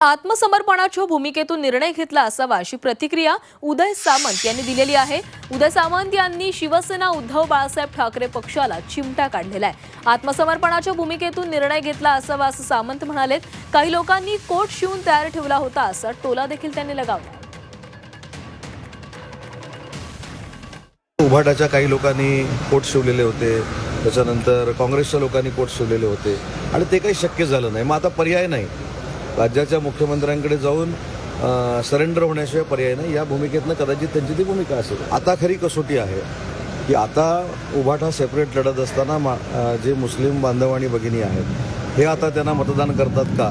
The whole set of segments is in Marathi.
आत्मसमर्पणाच्या भूमिकेतून निर्णय घेतला असावा अशी प्रतिक्रिया उदय सामंत यांनी दिलेली आहे. उदय सामंत यांनी शिवसेना उद्धव बाळासाहेब ठाकरे पक्षाला चिमटा काढलेला आहे. आत्मसमर्पणाच्या भूमिकेतून निर्णय घेतला असावा असं सामंत म्हणालेत. काही लोकांनी कोट शिवून तयार ठेवला होता असा टोला देखील त्यांनी लगावला. उभाटाच्या काही लोकांनी कोट शिवलेले होते. त्याच्यानंतर काँग्रेसच्या लोकांनी कोट शिवलेले होते. आणि ते काही शक्य झालं नाही. मग आता पर्याय नाही. राज्याच्या मुख्यमंत्र्यांकडे जाऊन सरेंडर होण्याशिवाय पर्याय नाही. या भूमिकेतनं कदाचित त्यांची ती भूमिका असेल. आता खरी कसोटी आहे की आता उभाठा सेपरेट लढत असताना मा जे मुस्लिम बांधव आणि भगिनी आहेत हे आता त्यांना मतदान करतात का?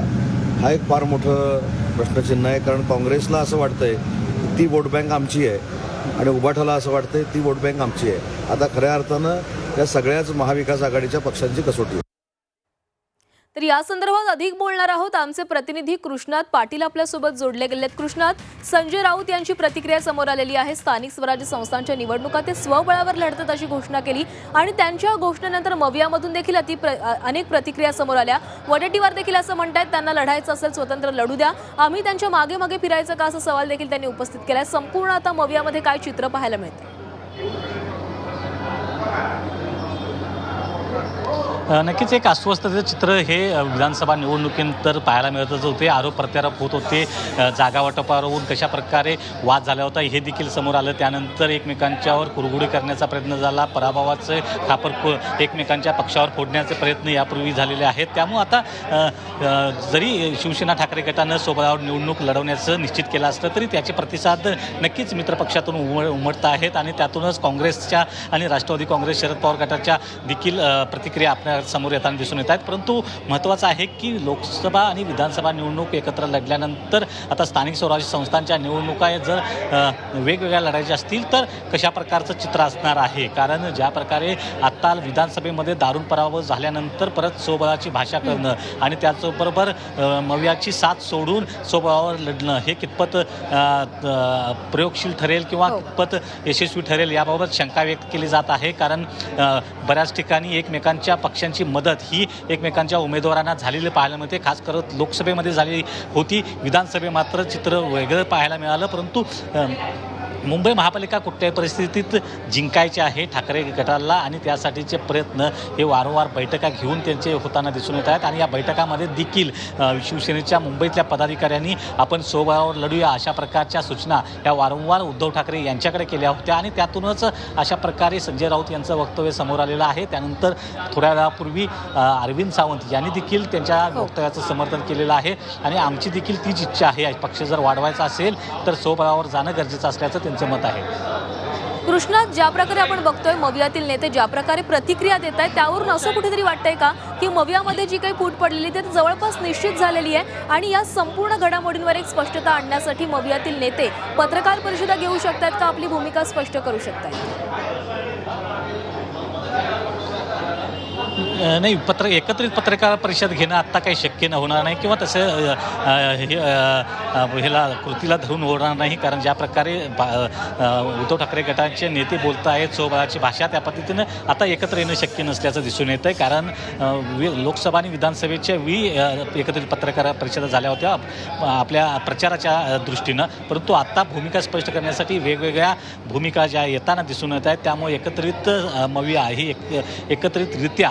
हा एक फार मोठं प्रश्नचिन्ह आहे. कारण काँग्रेसला असं वाटतंय की ती वोट बँक आमची आहे आणि उभाठाला असं वाटतंय ती वोट बँक आमची आहे. आता खऱ्या अर्थानं या सगळ्याच महाविकास आघाडीच्या पक्षांची कसोटी आहे. तर या संदर्भात अधिक बोलणार आहोत. आमचे प्रतिनिधी कृष्णात पाटील आपल्यासोबत जोडले गेलेत. कृष्णात संजय राऊत यांची प्रतिक्रिया समोर आलेली आहे. स्थानिक स्वराज्य संस्थांच्या निवडणुका ते स्वबळावर लढतात अशी घोषणा केली. आणि त्यांच्या घोषणेनंतर मवियामधून देखील अति प्र- अनेक प्रतिक्रिया समोर आल्या. वडेट्टीवार देखील असं म्हणतायत त्यांना लढायचं असेल स्वतंत्र लढू द्या. आम्ही त्यांच्या मागे मागे फिरायचं का? असा सवाल देखील त्यांनी उपस्थित केला संपूर्ण आता मवियामध्ये काय चित्र पाहायला मिळतं नक्कीच एक अस्वस्थतेचं चित्र हे विधानसभा निवडणुकीनंतर पाहायला मिळतच होते. आरोप प्रत्यारोप होत होते. अ, जागा वाटपावरून कशा प्रकारे वाद झाला होता हे देखील समोर आलं. त्यानंतर एकमेकांच्यावर कुरगुडी करण्याचा प्रयत्न झाला. पराभवाचे खापर एकमेकांच्या पक्षावर फोडण्याचे प्रयत्न यापूर्वी झालेले आहेत. त्यामुळे आता जरी शिवसेना ठाकरे गटानं सोबळावर निवडणूक लढवण्याचं निश्चित केलं असलं तरी त्याचे प्रतिसाद नक्कीच मित्रपक्षातून उम उमटत आहेत. आणि त्यातूनच काँग्रेसच्या आणि राष्ट्रवादी काँग्रेस शरद पवार गटाच्या देखील प्रतिक्रिया आपल्या समोर येताना दिसून येत आहेत. परंतु महत्त्वाचं आहे की लोकसभा आणि विधानसभा निवडणूक एकत्र लढल्यानंतर आता स्थानिक स्वराज्य संस्थांच्या निवडणुका जर वेगवेगळ्या लढायच्या असतील तर कशा प्रकारचं चित्र असणार आहे? कारण ज्या प्रकारे आत्ता विधानसभेमध्ये दारुण पराभव झाल्यानंतर परत स्वबळाची भाषा करणं आणि त्याचबरोबर मवियाची साथ सोडून स्वबळावर लढणं हे कितपत प्रयोगशील ठरेल किंवा हो. कितपत यशस्वी ठरेल याबाबत शंका व्यक्त केली जात आहे. कारण बऱ्याच ठिकाणी एकमेकांच्या पक्षांची मदत ही एकमेकांच्या उमेदवारांना झालेली पाहायला मिळते. खास करत लोकसभेमध्ये झाली होती. विधानसभे मात्र चित्र वेगळं पाहायला मिळालं. परंतु मुंबई महापालिका कुठल्याही परिस्थितीत जिंकायचे आहे ठाकरे गटाला आणि त्यासाठीचे प्रयत्न हे वारंवार बैठका घेऊन त्यांचे होताना दिसून येत आहेत. आणि या बैठकामध्ये देखील शिवसेनेच्या मुंबईतल्या पदाधिकाऱ्यांनी आपण सोबळावर लढूया अशा प्रकारच्या सूचना या वारंवार उद्धव ठाकरे यांच्याकडे केल्या होत्या. आणि त्यातूनच अशा प्रकारे संजय राऊत यांचं वक्तव्य समोर आलेलं आहे. त्यानंतर थोड्या वेळापूर्वी अरविंद सावंत यांनी देखील त्यांच्या वक्तव्याचं समर्थन केलेलं आहे. आणि आमची देखील तीच इच्छा आहे. पक्ष जर वाढवायचा असेल तर सोबळावर जाणं गरजेचं असल्याचं त्यांचं मत आहे? कृष्णा ज्या प्रकारे आपण बघतोय मवियातील नेते ज्या प्रकारे प्रतिक्रिया देत आहेत त्यावरून असं कुठेतरी वाटतंय का की मवियामध्ये जी काही फूट पडलेली ती जवळपास निश्चित झालेली आहे आणि या संपूर्ण घडामोडींवर एक स्पष्टता आणण्यासाठी मवियातील नेते पत्रकार परिषदा घेऊ शकतात का आपली भूमिका स्पष्ट करू शकतात नाही पत्र एकत्रित पत्रकार परिषद घेणं आत्ता काही शक्य न होणार नाही किंवा तसं हे ह्याला कृतीला धरून होणार नाही कारण ज्या प्रकारे उद्धव ठाकरे गटाचे नेते बोलत आहेत सोबळाची भाषा त्या पद्धतीनं आता एकत्र येणं शक्य नसल्याचं दिसून येतं आहे कारण वि- लोकसभा आणि विधानसभेच्या वी एकत्रित पत्रकार परिषदा झाल्या होत्या आपल्या प्रचाराच्या दृष्टीनं. परंतु आत्ता भूमिका स्पष्ट करण्यासाठी वेगवेगळ्या भूमिका ज्या येताना दिसून येत आहेत त्यामुळे एकत्रित मवी मविया ही एक एकत्रितरित्या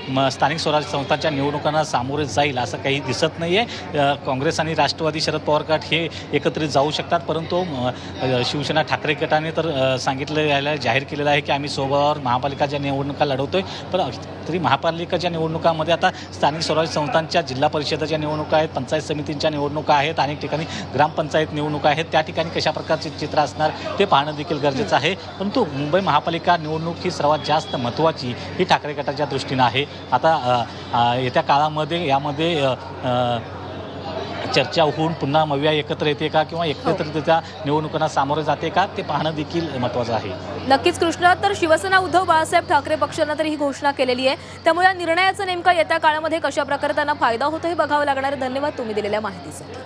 म स्थानिक स्वराज्य संस्थांच्या निवडणुकांना सामोरे जाईल असं काही दिसत नाही आहे काँग्रेस आणि राष्ट्रवादी शरद पवार गट हे एकत्रित जाऊ शकतात परंतु शिवसेना ठाकरे गटाने तर सांगितलं यायला जाहीर केलेलं आहे की आम्ही सोबत महापालिकाच्या निवडणुका लढवतोय पण तरी महापालिकाच्या निवडणुकामध्ये आता स्थानिक स्वराज्य संस्थांच्या जिल्हा परिषदेच्या निवडणुका आहेत पंचायत समितींच्या निवडणुका आहेत अनेक ठिकाणी ग्रामपंचायत निवडणुका आहेत त्या ठिकाणी कशा प्रकारचे चित्र असणार ते पाहणं देखील गरजेचं आहे. परंतु मुंबई महापालिका निवडणूक ही सर्वात जास्त महत्त्वाची ही ठाकरे गटाच्या दृष्टीनं आहे. आता येत्या काळामध्ये यामध्ये चर्चा होऊन पुन्हा मविया एकत्र येते का किंवा एकत्रितरित्या निवडणुकांना सामोरे जाते का ते पाहणं देखील महत्त्वाचं आहे. नक्कीच कृष्णा. तर शिवसेना उद्धव बाळासाहेब ठाकरे पक्षानं तर ही घोषणा केलेली आहे. त्यामुळे या निर्णयाचा नेमका येत्या काळामध्ये कशा प्रकारे त्यांना फायदा होतो हे बघावं लागणार आहे. धन्यवाद तुम्ही दिलेल्या माहितीसाठी.